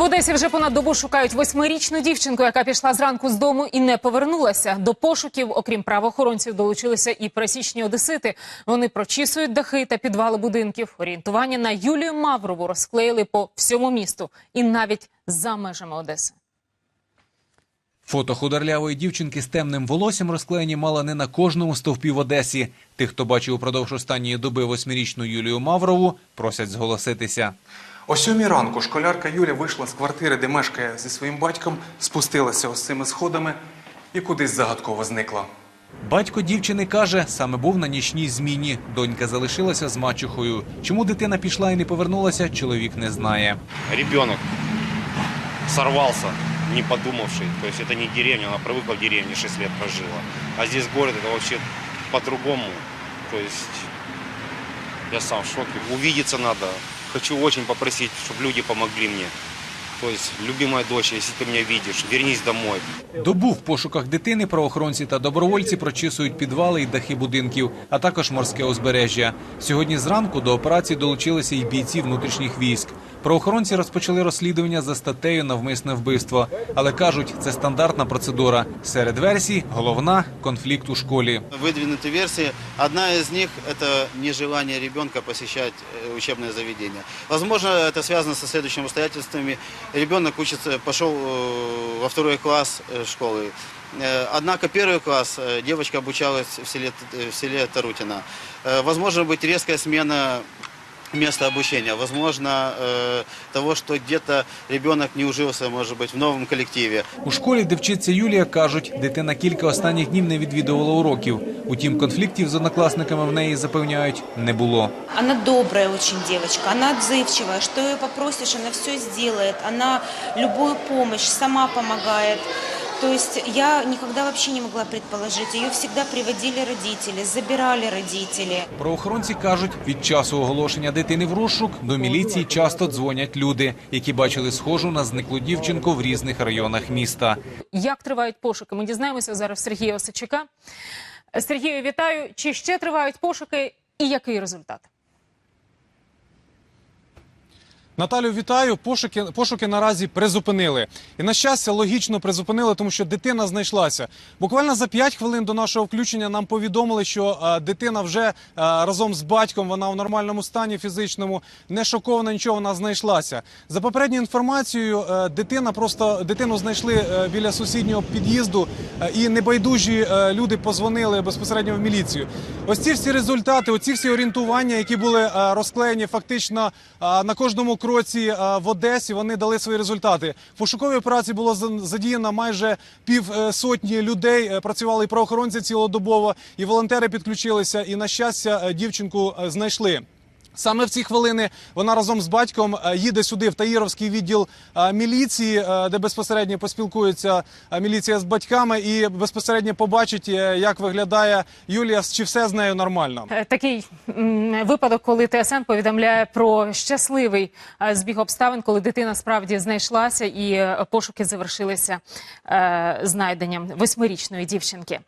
В Одесі вже понад добу шукають восьмирічну дівчинку, яка пішла зранку з дому і не повернулася. До пошуків, окрім правоохоронців, долучилися і пересічні одесити. Вони прочісують дахи та підвали будинків. Орієнтування на Юлію Маврову розклеїли по всьому місту і навіть за межами Одеси. Фото худорлявої дівчинки з темним волоссям розклеєні мало не на кожному стовпі в Одесі. Тих, хто бачив упродовж останньої доби восьмирічну Юлію Маврову, просять зголоситися. О сьомій ранку школярка Юля вийшла з квартири, де мешкає зі своїм батьком, спустилася ось цими сходами і кудись загадково зникла. Батько дівчини каже, саме був на нічній зміні. Донька залишилася з мачухою. Чому дитина пішла і не повернулася, чоловік не знає. ребенок сорвался, не подумавший. То есть это не деревня, она привыкла в деревне, 6 лет прожила. А здесь город, это вообще по-другому. То есть я сам в шоке. Увидеться надо. Хочу очень попросить, чтобы люди помогли мне То есть, любимая дочь, если ты меня видишь, вернись домой. Добу в пошуках дитини правоохоронці та добровольці прочісують підвали і дахи будинків, а також морське узбережжя. Сьогодні зранку до операції долучилися і бійці внутрішніх військ. Правоохоронці розпочали розслідування за статтею навмисне вбивство, але кажуть, це стандартна процедура. Серед версій головна конфлікт у школі. Выдвинуты версии. Одна из них – это нежелание ребенка посещать э, учебное заведение. Возможно, это связано со следующими обстоятельствами. Ребенок учится, пошел э, во второй класс э, школы. Э, Однако первый класс э, девочка обучалась в селе, э, в селе Тарутино. Э, Возможно быть резкая смена места обучения. Возможно э, того, что где-то ребенок не ужился, может быть, в новом коллективе. У школі, де вчиться Юлія, кажуть, дитина кілька останніх днів не відвідувала уроків. Утім, конфліктів з однокласниками в неї запевняють не було. Она добрая очень девочка, она отзывчивая, что ее попросишь, она все сделает, она любую помощь сама помогает. То есть я никогда вообще не могла предположить, ее всегда приводили родители, забирали родители. Правоохоронці кажуть, від часу оголошення дитини в розшук до міліції часто дзвонять люди, які бачили схожу на зниклу дівчинку в різних районах міста. Як тривають пошуки? Ми дізнаємося зараз Сергія Осичука. Сергію, вітаю. Чи ще тривають пошуки і який результат? Наталю, вітаю. Пошуки, пошуки наразі призупинили. І на щастя, логічно призупинили, тому що дитина знайшлася. Буквально за 5 хвилин до нашого включення нам повідомили, що е, дитина вже е, разом з батьком, вона в нормальному стані фізичному, не шокована, нічого вона знайшлася. За попередньою інформацією, е, дитина просто дитину знайшли е, біля сусіднього під'їзду, е, і небайдужі е, люди позвонили безпосередньо в міліцію. Ось ці всі результати, оці всі орієнтування, які були е, розклеєні фактично е, на кожному кроці е, в Одесі, вони дали свої результати. В пошуковій операції було за- задіяно майже пів е, сотні людей. Е, Працювали і правоохоронці цілодобово, і волонтери підключилися. І на щастя, дівчинку знайшли. Саме в ці хвилини вона разом з батьком е, їде сюди в Таїровський відділ е, міліції, е, де безпосередньо поспілкується міліція з батьками і безпосередньо побачить, як виглядає Юлія, чи все з нею нормально. Такий випадок, коли ТСН повідомляє про щасливий збіг обставин, коли дитина справді знайшлася і пошуки завершилися знайденням восьмирічної дівчинки.